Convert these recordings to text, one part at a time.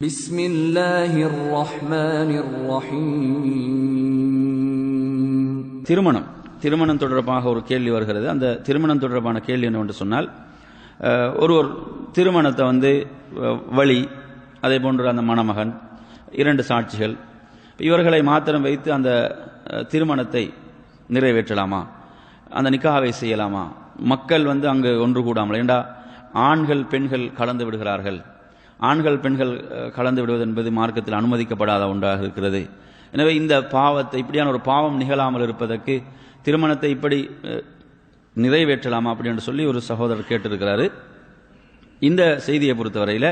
بسم الله الرحمن الرحيم திருமணம் திருமணம் தொடர்பாக ஒரு கேள்வி வருகிறது அந்த திருமணம் தொடர்பான கேள்வி என்னவென்று சொன்னால் அஹ், ஒருவர் திருமணத்தை வந்து அஹ், வழி அதே போன்று அந்த மணமகன் இரண்டு சாட்சிகள் இவர்களை மாத்திரம் வைத்து அந்த அஹ், திருமணத்தை நிறைவேற்றலாமா அந்த நிக்காவை செய்யலாமா மக்கள் வந்து அங்கு ஒன்று கூடாமல் ஏண்டா ஆண்கள் பெண்கள் கலந்து விடுகிறார்கள் ஆண்கள் பெண்கள் கலந்து விடுவது என்பது மார்க்கத்தில் அனுமதிக்கப்படாத ஒன்றாக இருக்கிறது. எனவே இந்த பாவத்தை இப்படியான ஒரு பாவம் நிகழாமல் இருப்பதற்கு திருமணத்தை இப்படி நிறைவேற்றலாமா அப்படி என்று சொல்லி ஒரு சகோதரர் கேட்டிருக்கிறாரு. இந்த செய்தியை பொறுத்தவரையில்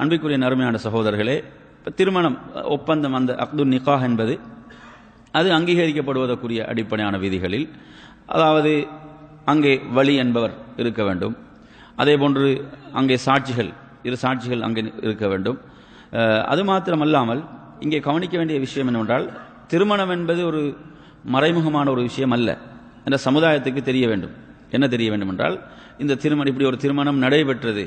அன்பிற்குரிய நறுமையான சகோதரர்களே திருமணம் ஒப்பந்தம் அந்த அப்துல் நிகாஹ் என்பது அது அங்கீகரிக்கப்படுவதற்குரிய அடிப்படையான விதிகளில் அதாவது அங்கே வழி என்பவர் இருக்க வேண்டும். அதே போன்று அங்கே சாட்சிகள் இரு சாட்சிகள் அங்கே இருக்க வேண்டும். அது மாத்திரமல்லாமல் இங்கே கவனிக்க வேண்டிய விஷயம் என்னவென்றால் திருமணம் என்பது ஒரு மறைமுகமான ஒரு விஷயம் அல்ல என்ற சமுதாயத்துக்கு தெரிய வேண்டும். என்ன தெரிய வேண்டும் என்றால் இந்த திருமணம் இப்படி ஒரு திருமணம் நடைபெற்றது.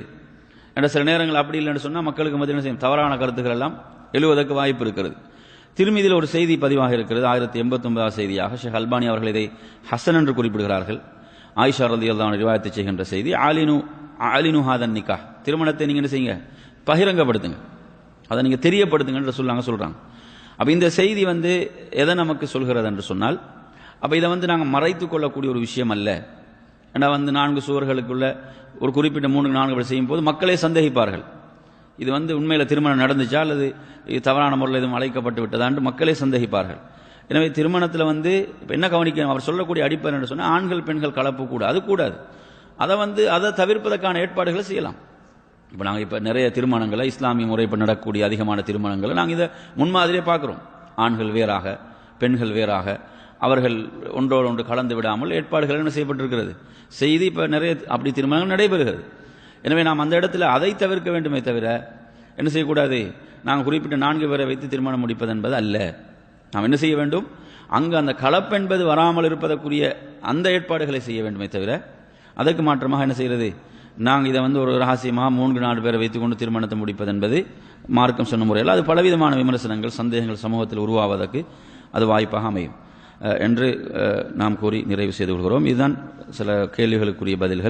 என்ற சில நேரங்கள் அப்படி இல்லைன்னு சொன்னால் மக்களுக்கு மத்தியில் என்ன செய்யும்? தவறான கருத்துக்கள் எல்லாம் எழுவதற்கு வாய்ப்பு இருக்கிறது. திருமதியில் ஒரு செய்தி பதிவாக இருக்கிறது ஆயிரத்தி எண்பத்தொன்பதாம் செய்தியாக. ஷேக் அல்பானி அவர்கள் இதை ஹசன் என்று குறிப்பிடுகிறார்கள். ஆயிஷா ரதி அல்லாஹ் ரிவாயத்தை செய்கின்ற செய்தி ஆலினு அலினுஹாதன் நிக்கா திருமணத்தை நீங்கள் என்ன செய்யுங்க? பகிரங்கப்படுத்துங்க. அதை நீங்கள் தெரியப்படுத்துங்கன்ற சொல்லாங்க சொல்கிறாங்க அப்போ இந்த செய்தி வந்து எதை நமக்கு சொல்கிறது என்று சொன்னால் அப்போ இதை வந்து நாங்கள் மறைத்து கொள்ளக்கூடிய ஒரு விஷயம் அல்ல. ஏன்னா வந்து நான்கு சுவர்களுக்குள்ள ஒரு குறிப்பிட்ட மூணு நான்கு பேர் செய்யும் போது மக்களே சந்தேகிப்பார்கள். இது வந்து உண்மையில் திருமணம் நடந்துச்சா அல்லது இது தவறான முறையில் எதுவும் அழைக்கப்பட்டு விட்டதான்னு மக்களே சந்தேகிப்பார்கள். எனவே திருமணத்தில் வந்து இப்போ என்ன கவனிக்கணும்? அவர் சொல்லக்கூடிய அடிப்படை என்று சொன்னால் ஆண்கள் பெண்கள் கலப்பு கூட அது கூடாது. அதை வந்து அதை தவிர்ப்பதற்கான ஏற்பாடுகளை செய்யலாம். இப்போ நாங்கள் இப்போ நிறைய திருமணங்களை இஸ்லாமிய முறைப்படி நடக்கக்கூடிய அதிகமான திருமணங்களை நாங்கள் இதை முன்மாதிரியே பார்க்குறோம். ஆண்கள் வேறாக பெண்கள் வேறாக அவர்கள் ஒன்றோடு ஒன்று கலந்து விடாமல் ஏற்பாடுகள் என்ன செய்யப்பட்டிருக்கிறது? செய்தி இப்போ நிறைய அப்படி திருமணங்கள் நடைபெறுகிறது. எனவே நாம் அந்த இடத்துல அதை தவிர்க்க வேண்டுமே தவிர என்ன செய்யக்கூடாது? நாங்கள் குறிப்பிட்ட நான்கு பேரை வைத்து திருமணம் முடிப்பது என்பது அல்ல. நாம் என்ன செய்ய வேண்டும்? அங்கு அந்த கலப்பு என்பது வராமல் இருப்பதற்குரிய அந்த ஏற்பாடுகளை செய்ய வேண்டுமே தவிர அதற்கு மாற்றமாக என்ன செய்கிறது? நாங்கள் இதை வந்து ஒரு ரகசியமாக மூன்று நாலு பேரை வைத்துக்கொண்டு திருமணத்தை முடிப்பது என்பது மார்க்கம் சொன்ன முறையில். அது பலவிதமான விமர்சனங்கள் சந்தேகங்கள் சமூகத்தில் உருவாவதற்கு அது வாய்ப்பாக அமையும். என்று நாம் கூறி நிறைவு செய்து கொள்கிறோம். இதுதான் சில கேள்விகளுக்குரிய பதில்கள்.